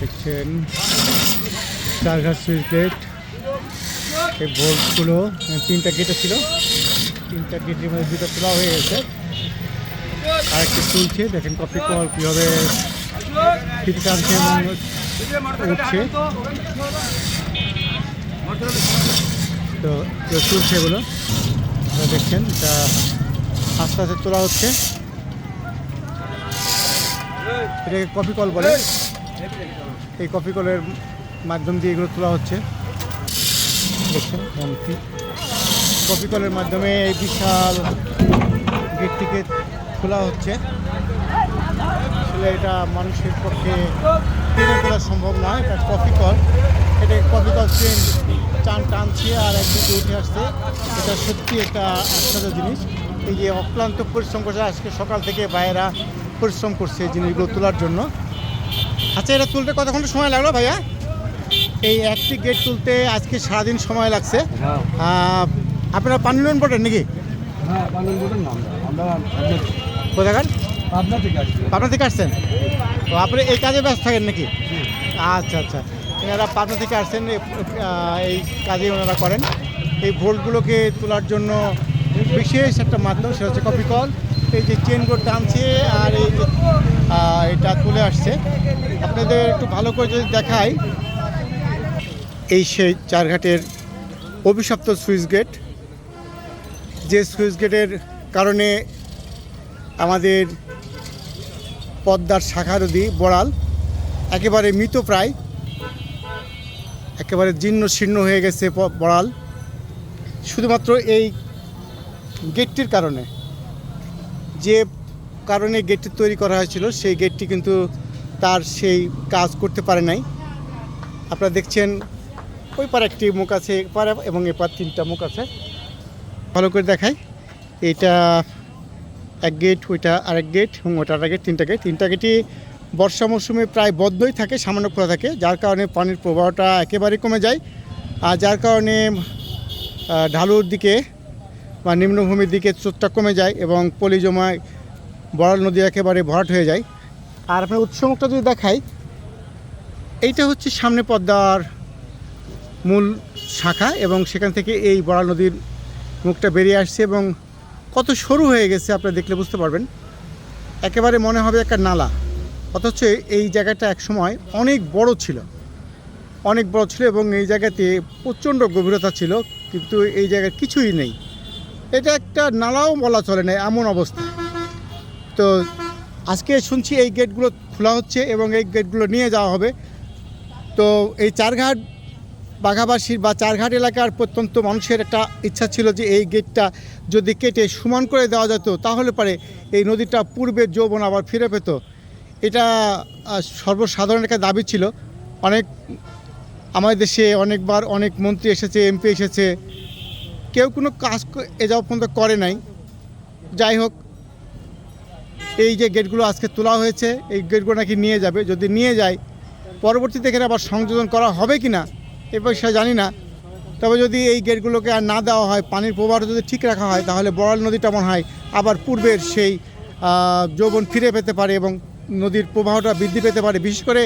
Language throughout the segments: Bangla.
দেখছেন? চারঘাট সুইচ গেট এই ভোল্টগুলো তিনটা গেটে ছিল। তিনটা গেটের মধ্যে দুটো তোলা হয়ে গেছে। আর একটি তুলছে দেখেন কপি কল কীভাবে উঠছে। তো তুলছে এগুলো। দেখছেন, এটা আস্তে আস্তে তোলা হচ্ছে। এটাকে কপি কল বলে। এই কপি কলের মাধ্যম দিয়ে এগুলো তোলা হচ্ছে। দেখছেন কেমন কি কলের মাধ্যমে এই বিশাল গেটটিকে খোলা হচ্ছে। আসলে এটা মানুষের পক্ষে টেনে তোলা সম্ভব নয় এটা কফি কল। এটা কফি কল ট্রেন টান টানছে আর একদিকে উঠে আসছে। এটা সত্যি একটা আশ্চর্য জিনিস। এই যে অক্লান্ত পরিশ্রম করছে, আজকে সকাল থেকে বাইরা পরিশ্রম করছে এই জিনিসগুলো তোলার জন্য। আচ্ছা এটা তুলতে কত ঘণ্টা সময় লাগল ভাইয়া? এই একটি গেট তুলতে আজকে সারাদিন সময় লাগছে। হ্যাঁ। আপনারা পানি লোন পড়েন নাকি? হ্যাঁ কোথাকার? পাবনা থেকে আসছেন? তো আপনি এই কাজে ব্যস্ত থাকেন নাকি? আচ্ছা আচ্ছা। এনারা পাবনা থেকে আসছেন এই কাজে ওনারা করেন। এই ভোল্টগুলোকে তোলার জন্য বিশেষ একটা মাধ্যম সেটা হচ্ছে কপি কল। এই যে চেনগুলো টানছে আর এই যে এটা তুলে আসছে। আপনাদের একটু ভালো করে যদি দেখাই। এই সেই চারঘাটের অভিশপ্ত সুইচ গেট। যে সুইচ গেটের কারণে আমাদের পদ্মার শাখা নদী, বড়াল, একেবারে মৃতপ্রায় একেবারে জীর্ণ শীর্ণ হয়ে গেছে বড়াল। শুধুমাত্র এই গেটটির কারণে। যে কারণে গেটটি তৈরি করা হয়েছিল, সেই গেটটি কিন্তু তার সেই কাজ করতে পারে নাই। আপনারা দেখছেন, ওই পার একটি মুখ আছে এপার এবং এপার তিনটা মুখ আছে। ভালো করে দেখাই, এটা এক গেট ওইটা আরেক গেট এবং ওটা আরেক গেট তিনটা গেট তিনটা গেটই বর্ষা মৌসুমে প্রায় বদ্ধই থাকে, সামান্য খোলা থাকে, যার কারণে পানির প্রবাহটা একেবারে কমে যায়। আর যার কারণে ঢালুর দিকে বা নিম্নভূমির দিকে স্রোতটা কমে যায় এবং পলি জমায় বড়াল নদী একেবারে ভরাট হয়ে যায়। আর আপনার উৎসমুখটা যদি দেখাই, এইটা হচ্ছে সামনে পদ্মার মূল শাখা এবং সেখান থেকে এই বড়াল নদীর মুখটা বেরিয়ে আসছে এবং কত সরু হয়ে গেছে আপনারা দেখলে বুঝতে পারবেন। একেবারে মনে হবে একটা নালা, অথচ এই জায়গাটা একসময় অনেক বড় ছিল। অনেক বড় ছিল এবং এই জায়গাতে প্রচণ্ড গভীরতা ছিল, কিন্তু এই জায়গায় কিছুই নেই। এটা একটা নালাও বলা চলে না, এমন অবস্থা। তো আজকে শুনছি এই গেটগুলো খোলা হচ্ছে এবং এই গেটগুলো নিয়ে যাওয়া হবে। তো এই চারঘাট বাঘাবাসীর বা চারঘাট এলাকার প্রত্যন্ত মানুষের একটা ইচ্ছা ছিল যে এই গেটটা যদি কেটে সমান করে দেওয়া যেত, তাহলে পরে এই নদীটা পূর্বের যৌবন আবার ফিরে পেত। এটা সর্বসাধারণ একটা দাবি ছিল। অনেক, আমাদের দেশে অনেকবার অনেক মন্ত্রী এসেছে, এমপি এসেছে কেউ কোনো কাজ এ যাওয়া পর্যন্ত করে নাই। যাই হোক, এই যে গেটগুলো আজকে তোলা হয়েছে, এই গেটগুলো নাকি নিয়ে যাবে। যদি নিয়ে যায়, পরবর্তীতে এখানে আবার সংযোজন করা হবে কি না এ বিষয়ে জানি না। তবে যদি এই গেটগুলোকে আর না দেওয়া হয়, পানির প্রবাহ যদি ঠিক রাখা হয়, তাহলে বড়াল নদীটা মনে হয় আবার পূর্বের সেই যৌবন ফিরে পেতে পারে এবং নদীর প্রবাহটা বৃদ্ধি পেতে পারে। বিশেষ করে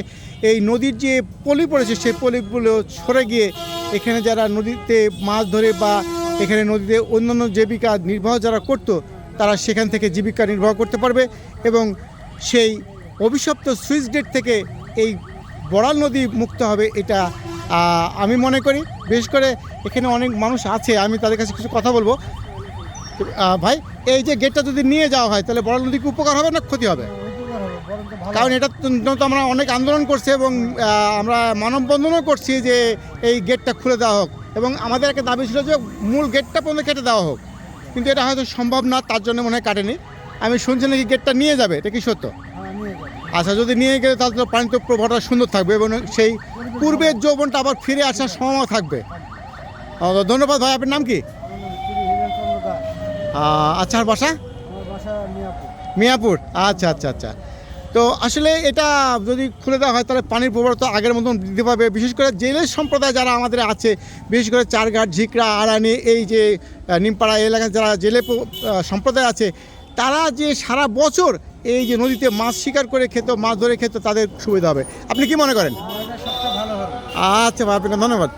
এই নদীর যে পলি পড়েছে, সেই পলিগুলো সরে গিয়ে এখানে যারা নদীতে মাছ ধরে বা এখানে নদীতে অন্যান্য জীবিকা নির্বাহ যারা করতো, তারা সেখান থেকে জীবিকা নির্বাহ করতে পারবে এবং সেই অভিশপ্ত সুইচ গেট থেকে এই বড়াল নদী মুক্ত হবে এটা আমি মনে করি। বিশেষ করে এখানে অনেক মানুষ আছে, আমি তাদের কাছে কিছু কথা বলব। ভাই, এই যে গেটটা যদি নিয়ে যাওয়া হয়, তাহলে বড়াল নদীকে উপকার হবে না ক্ষতি হবে? কারণ জন্য তো আমরা অনেক আন্দোলন করছি এবং আমরা মানববন্ধনও করছি যে এই গেটটা খুলে দেওয়া হোক। এবং আমাদের একটা দাবি ছিল যে মূল গেটটা পর্যন্ত কেটে দেওয়া হোক। কিন্তু এটা হয়তো সম্ভব না তার জন্য মনে হয় কাটেনি। আমি শুনছি নাকি গেটটা নিয়ে যাবে এটা কি সত্য? আচ্ছা যদি নিয়ে গেলে তাহলে তো পানিতে প্রবাহটা সুন্দর থাকবে এবং সেই পূর্বের যৌবনটা আবার ফিরে আসার সম্ভাবনা থাকবে। ধন্যবাদ ভাই আপনার নাম কি? আচ্ছা আর বাসা? মিয়াপুর। আচ্ছা আচ্ছা আচ্ছা। তো আসলে এটা যদি খুলে দেওয়া হয় তাহলে পানির প্রবাহ তো আগের মতন বৃদ্ধি পাবে। বিশেষ করে জেলের সম্প্রদায় যারা আমাদের আছে বিশেষ করে চারঘাট ঝিকরা আড়ানি এই যে নিমপাড়া এলাকায় যারা জেলে সম্প্রদায় আছে তারা যে সারা বছর এই যে নদীতে মাছ শিকার করে খেত মাছ ধরে খেত তাদের সুবিধা হবে। আপনি কি মনে করেন? আচ্ছা ভাই আপনাকে ধন্যবাদ।